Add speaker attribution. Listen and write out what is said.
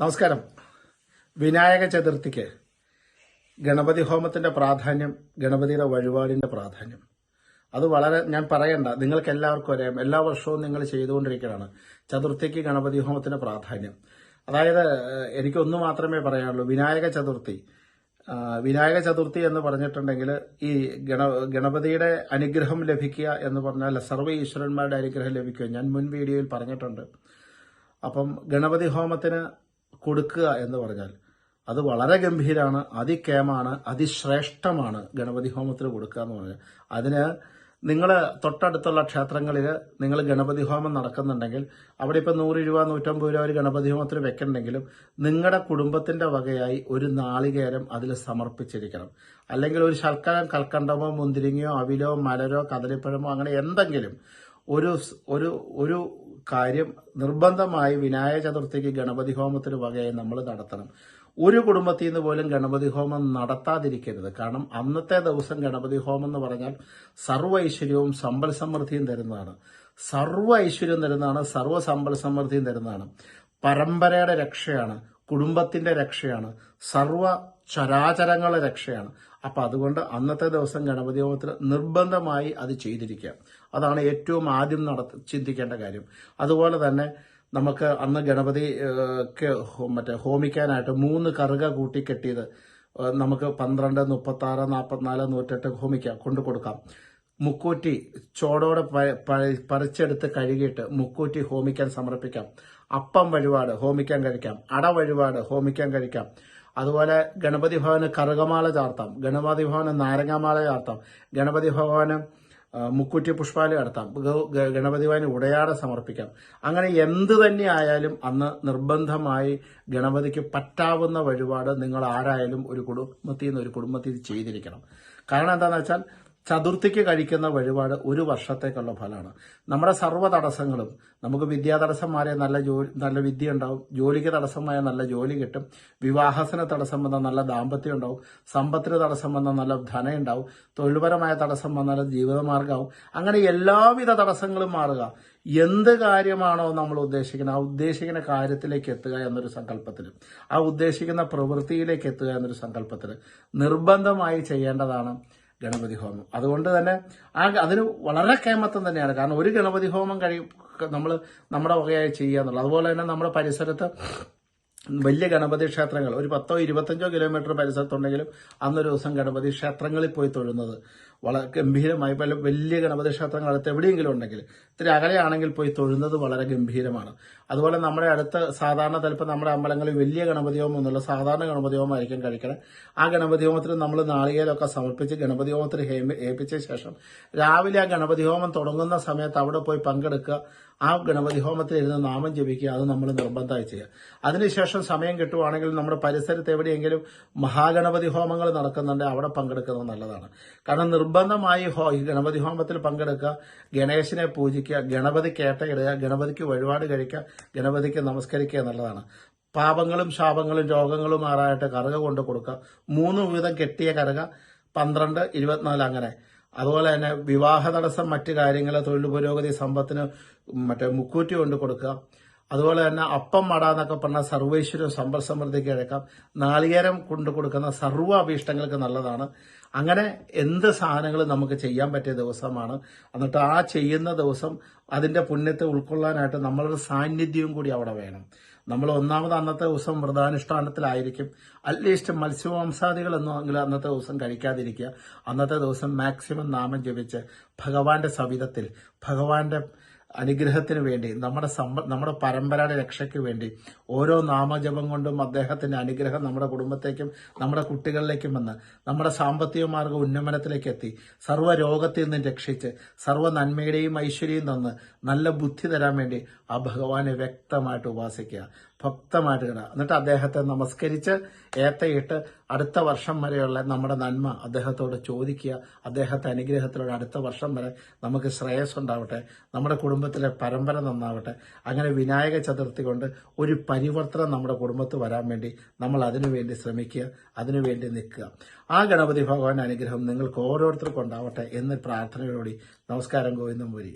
Speaker 1: നമസ്കാരം. വിനായക ചതുർത്ഥിക്ക് ഗണപതി ഹോമത്തിന്റെ പ്രാധാന്യം ഗണപതിയുടെ വഴിപാടിന്റെ പ്രാധാന്യം. അത് വളരെ ഞാൻ പറയണ്ട നിങ്ങൾക്ക് എല്ലാവർക്കും അറിയാം. എല്ലാ വർഷവും നിങ്ങൾ ചെയ്തുകൊണ്ടിരിക്കുകയാണ് ചതുർത്ഥിക്ക് ഗണപതി ഹോമത്തിന്റെ പ്രാധാന്യം. അതായത് എനിക്കൊന്നു മാത്രമേ പറയാനുള്ളൂ. വിനായക ചതുർത്ഥി വിനായക ചതുർത്ഥി എന്ന് പറഞ്ഞിട്ടുണ്ടെങ്കിൽ ഈ ഗണ ഗണപതിയുടെ അനുഗ്രഹം ലഭിക്കുക എന്ന് പറഞ്ഞാൽ സർവ ഈശ്വരന്മാരുടെ അനുഗ്രഹം ലഭിക്കുക. ഞാൻ മുൻ വീഡിയോയിൽ പറഞ്ഞിട്ടുണ്ട്. അപ്പം ഗണപതി ഹോമത്തിന് കൊടുക്കുക എന്ന് പറഞ്ഞാൽ അത് വളരെ ഗംഭീരമാണ് അതിക്കേമാണ് അതിശ്രേഷ്ഠമാണ് ഗണപതി ഹോമത്തിന് കൊടുക്കുക എന്ന് പറഞ്ഞാൽ. അതിന് നിങ്ങൾ തൊട്ടടുത്തുള്ള ക്ഷേത്രങ്ങളിൽ നിങ്ങൾ ഗണപതി ഹോമം നടക്കുന്നുണ്ടെങ്കിൽ അവിടെ ഇപ്പം നൂറ് രൂപ നൂറ്റമ്പത് രൂപ ഒരു ഗണപതി ഹോമത്തിന് വെക്കണമെങ്കിലും നിങ്ങളുടെ കുടുംബത്തിന്റെ വകയായി ഒരു നാളികേരം അതിൽ സമർപ്പിച്ചിരിക്കണം. അല്ലെങ്കിൽ ഒരു ശർക്കരം കൽക്കണ്ടമോ മുന്തിരിങ്ങയോ അവിലോ മലരോ കദളിപ്പഴമോ അങ്ങനെ എന്തെങ്കിലും ഒരു ഒരു ഒരു കാര്യം നിർബന്ധമായി വിനായക ചതുർത്ഥിക്ക് ഗണപതി ഹോമത്തിന് വകയായി നമ്മൾ നടത്തണം. ഒരു കുടുംബത്തിൽ നിന്ന് പോലും ഗണപതി ഹോമം നടത്താതിരിക്കരുത്. കാരണം അന്നത്തെ ദിവസം ഗണപതി ഹോമം എന്ന് പറഞ്ഞാൽ സർവ ഐശ്വര്യവും സമ്പൽ സമൃദ്ധിയും തരുന്നതാണ്. സർവ ഐശ്വര്യം തരുന്നതാണ് സർവ സമ്പൽ സമൃദ്ധിയും തരുന്നതാണ്. പരമ്പരയുടെ രക്ഷയാണ്. കുടുംബത്തിന്റെ രക്ഷയാണ്. സർവ ചരാചരങ്ങളുടെ രക്ഷയാണ്. അപ്പൊ അതുകൊണ്ട് അന്നത്തെ ദിവസം ഗണപതി ഹോമത്തിൽ നിർബന്ധമായി അത് ചെയ്തിരിക്കുക. അതാണ് ഏറ്റവും ആദ്യം നടത്ത ചിന്തിക്കേണ്ട കാര്യം. അതുപോലെ തന്നെ നമുക്ക് അന്ന് ഗണപതിക്ക് മറ്റേ ഹോമിക്കാനായിട്ട് മൂന്ന് കറുക കൂട്ടി കെട്ടിയത് നമുക്ക് പന്ത്രണ്ട് മുപ്പത്തി ആറ് നാൽപ്പത്തിനാല് നൂറ്റെട്ട് ഹോമിക്കാം കൊണ്ടു കൊടുക്കാം മുക്കൂറ്റി ചോടോടെ പറിച്ചെടുത്ത് കഴുകിയിട്ട് മുക്കൂറ്റി ഹോമിക്കാൻ സമർപ്പിക്കാം. അപ്പം വഴിപാട് ഹോമിക്കാൻ കഴിക്കാം. അട വഴിപാട് ഹോമിക്കാൻ കഴിക്കാം. അതുപോലെ ഗണപതി ഭവന് കറുകമാല ചാർത്താം. ഗണപതി ഭവന് നാരങ്ങാമാല ചാർത്താം. ഗണപതി ഭവന് മുക്കുറ്റി പുഷ്പാലി നടത്താം. ഗണപതി ഭവന് ഉടയാട സമർപ്പിക്കാം. അങ്ങനെ എന്ത് തന്നെ ആയാലും അന്ന് നിർബന്ധമായി ഗണപതിക്ക് പറ്റാവുന്ന വഴിപാട് നിങ്ങൾ ആരായാലും ഒരു കുടുംബത്തിൽ നിന്ന് ഒരു കുടുംബത്തിൽ ചെയ്തിരിക്കണം. കാരണം എന്താണെന്ന് വെച്ചാൽ ചതുർത്ഥിക്ക് കഴിക്കുന്ന വഴിപാട് ഒരു വർഷത്തേക്കുള്ള ഫലമാണ്. നമ്മുടെ സർവ തടസ്സങ്ങളും നമുക്ക് വിദ്യാ തടസ്സം മാറിയ നല്ല ജോലി നല്ല വിദ്യ ഉണ്ടാവും ജോലിക്ക് തടസ്സമായ നല്ല ജോലി കിട്ടും വിവാഹത്തിന് തടസ്സം വന്ന നല്ല ദാമ്പത്യം ഉണ്ടാവും സമ്പത്തിന് തടസ്സം വന്ന നല്ല ധനം ഉണ്ടാവും തൊഴിൽപരമായ തടസ്സം വന്നാൽ ജീവിതമാർഗമാവും അങ്ങനെ എല്ലാവിധ തടസ്സങ്ങളും മാറുക. എന്ത് കാര്യമാണോ നമ്മൾ ഉദ്ദേശിക്കുന്നത് ആ ഉദ്ദേശിക്കുന്ന കാര്യത്തിലേക്ക് എത്തുക എന്നൊരു സങ്കല്പത്തിൽ ആ ഉദ്ദേശിക്കുന്ന പ്രവൃത്തിയിലേക്ക് എത്തുക എന്നൊരു സങ്കല്പത്തിൽ നിർബന്ധമായി ചെയ്യേണ്ടതാണ് ഗണപതി ഹോമം. അതുകൊണ്ട് തന്നെ ആ അതിന് വളരെ കേമത്വം തന്നെയാണ്. കാരണം ഒരു ഗണപതി ഹോമം കഴി നമ്മൾ നമ്മുടെ വകയായി ചെയ്യുക എന്നുള്ളത്. അതുപോലെ തന്നെ നമ്മുടെ പരിസരത്ത് വലിയ ഗണപതി ക്ഷേത്രങ്ങൾ ഒരു പത്തോ ഇരുപത്തഞ്ചോ കിലോമീറ്റർ പരിസരത്തുണ്ടെങ്കിലും അന്നൊരു ദിവസം ഗണപതി ക്ഷേത്രങ്ങളിൽ പോയി തൊഴുന്നത്. വളരെ ഗംഭീരമായി. പല വലിയ ഗണപതി ക്ഷേത്രങ്ങൾ അടുത്ത് എവിടെയെങ്കിലും ഉണ്ടെങ്കിൽ ഇത്തിരി അകലെയാണെങ്കിൽ പോയി തൊഴുന്നത് വളരെ ഗംഭീരമാണ്. അതുപോലെ നമ്മുടെ അടുത്ത് സാധാരണ ചിലപ്പോൾ നമ്മുടെ അമ്പലങ്ങളിൽ വലിയ ഗണപതി ഹോമം എന്നുള്ള സാധാരണ ഗണപതി ഹോമമായിരിക്കും കഴിക്കണം. ആ ഗണപതി ഹോമത്തിന് നമ്മൾ നാളികേരമൊക്കെ സമർപ്പിച്ച് ഗണപതി ഹോമത്തിന് ഏൽപ്പിച്ച ശേഷം രാവിലെ ആ ഗണപതി ഹോമം തുടങ്ങുന്ന സമയത്ത് അവിടെ പോയി പങ്കെടുക്കുക. ആ ഗണപതി ഹോമത്തിൽ ഇരുന്ന് നാമം ജപിക്കുക അത് നമ്മൾ നിർബന്ധമായി ചെയ്യുക. അതിനുശേഷം സമയം കിട്ടുവാണെങ്കിൽ നമ്മുടെ പരിസരത്ത് എവിടെയെങ്കിലും മഹാഗണപതി ഹോമങ്ങൾ നടക്കുന്നുണ്ട് അവിടെ പങ്കെടുക്കുന്നത് നല്ലതാണ്. കാരണം നിർബന്ധമായി ഹോ ഈ ഗണപതി ഹോമത്തിൽ പങ്കെടുക്കുക ഗണേശനെ പൂജിക്കുക ഗണപതി കേട്ടയിടുക ഗണപതിക്ക് വഴിപാട് കഴിക്കുക ഗണപതിക്ക് നമസ്കരിക്കുക എന്നുള്ളതാണ് പാപങ്ങളും ശാപങ്ങളും രോഗങ്ങളും മാറായിട്ട് കറുക കൊണ്ട് കൊടുക്കുക. മൂന്ന് വീതം കെട്ടിയ കറുക പന്ത്രണ്ട് ഇരുപത്തിനാല് അങ്ങനെ. അതുപോലെ തന്നെ വിവാഹ തടസ്സം മറ്റു കാര്യങ്ങൾ തൊഴിൽ പുരോഗതി സമ്പത്തിന് മറ്റേ മുക്കൂറ്റി കൊണ്ട് കൊടുക്കുക. അതുപോലെ തന്നെ അപ്പം മട എന്നൊക്കെ പറഞ്ഞ സർവേശ്വരം സമ്പൽ സമൃദ്ധിക്ക് കിഴക്കാം. നാളികേരം കൊണ്ട് കൊടുക്കുന്ന സർവ അഭീഷ്ടങ്ങൾക്ക് നല്ലതാണ്. അങ്ങനെ എന്ത് സാധനങ്ങൾ നമുക്ക് ചെയ്യാൻ പറ്റിയ ദിവസമാണ്. എന്നിട്ട് ആ ചെയ്യുന്ന ദിവസം അതിന്റെ പുണ്യത്തെ ഉൾക്കൊള്ളാനായിട്ട് നമ്മളൊരു സാന്നിധ്യവും കൂടി അവിടെ വേണം. നമ്മൾ ഒന്നാമത് അന്നത്തെ ദിവസം വ്രതാനുഷ്ഠാനത്തിലായിരിക്കും. അറ്റ്ലീസ്റ്റ് മത്സ്യമാംസാദികൾ എന്നെങ്കിലും അന്നത്തെ ദിവസം കഴിക്കാതിരിക്കുക. അന്നത്തെ ദിവസം മാക്സിമം നാമം ജപിച്ച് ഭഗവാന്റെ സവിധത്തിൽ ഭഗവാന്റെ അനുഗ്രഹത്തിന് വേണ്ടി നമ്മുടെ സമ്പ നമ്മുടെ പരമ്പരയുടെ രക്ഷയ്ക്ക് വേണ്ടി ഓരോ നാമജപം കൊണ്ടും അദ്ദേഹത്തിന്റെ അനുഗ്രഹം നമ്മുടെ കുടുംബത്തേക്കും നമ്മുടെ കുട്ടികളിലേക്കും വന്ന് നമ്മുടെ സാമ്പത്തിക മാർഗ ഉന്നമനത്തിലേക്ക് എത്തി സർവ രോഗത്തിൽ നിന്നും രക്ഷിച്ച് സർവ നന്മയുടെയും ഐശ്വര്യം തന്ന് നല്ല ബുദ്ധി തരാൻ വേണ്ടി ആ ഭഗവാനെ വ്യക്തമായിട്ട് ഉപാസിക്കുക. ഭക്തമായിട്ട് കിട എന്നിട്ട് അദ്ദേഹത്തെ നമസ്കരിച്ച് ഏത്തയിട്ട് അടുത്ത വർഷം വരെയുള്ള നമ്മുടെ നന്മ അദ്ദേഹത്തോട് ചോദിക്കുക. അദ്ദേഹത്തെ അനുഗ്രഹത്തിലൂടെ അടുത്ത വർഷം വരെ നമുക്ക് ശ്രേയസ് ഉണ്ടാവട്ടെ നമ്മുടെ കുടുംബത്തിലെ പരമ്പര നന്നാവട്ടെ. അങ്ങനെ വിനായക ചതുർത്ഥി കൊണ്ട് ഒരു പരിവർത്തനം നമ്മുടെ കുടുംബത്ത് വരാൻ വേണ്ടി നമ്മൾ അതിനുവേണ്ടി ശ്രമിക്കുക അതിനുവേണ്ടി നിൽക്കുക. ആ ഗണപതി ഭഗവാന്റെ അനുഗ്രഹം നിങ്ങൾക്ക് ഓരോരുത്തർക്കും ഉണ്ടാവട്ടെ എന്ന് പ്രാർത്ഥനയോടുകൂടി നമസ്കാരം ഗോവിന്ദം പുരി.